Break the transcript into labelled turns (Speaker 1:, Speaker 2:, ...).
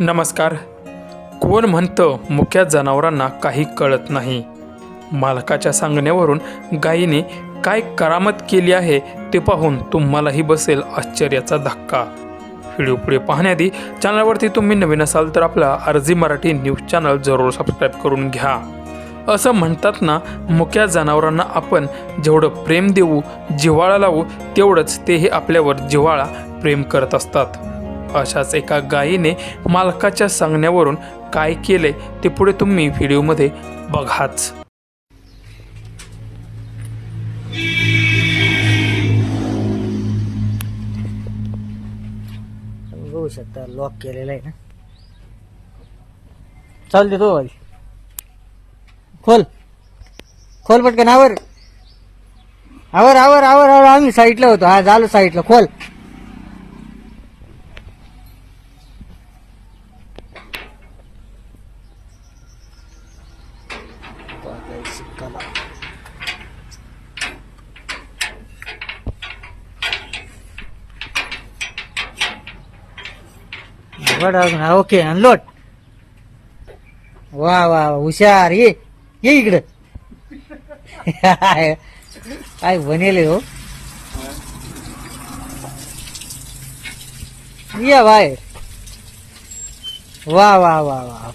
Speaker 1: नमस्कार. कोण म्हणतं मुक्या जनावरांना काही कळत नाही? मालकाच्या सांगण्यावरून गायीने काय करामत केली आहे ते पाहून तुम्हालाही बसेल आश्चर्याचा धक्का. व्हिडिओ पुढे पाहण्याआधी चॅनलवरती तुम्ही नवीन असाल तर आपला अर्जी मराठी न्यूज चॅनल जरूर सबस्क्राईब करून घ्या. असं म्हणतात ना मुक्या जनावरांना आपण जेवढं प्रेम देऊ जिव्हाळा लावू तेवढंच तेही आपल्यावर जिव्हाळा प्रेम करत असतात. अशाच एका गायीने मालकाच्या सांगण्यावरून काय केले ते पुढे तुम्ही व्हिडिओमध्ये बघाच.
Speaker 2: बघू शकता लॉक केलेला आहे ना. चाल देतो बाई खोल. खोल पटकन आवर. आवर आवर आवर आवर. आम्ही साईडला होतो. हा झालो साईडला खोल. हा, ओके अनलोट वा वा वा, हुशार ये ये इकडं. काय बनेल हो या बाय वा वा वा वा.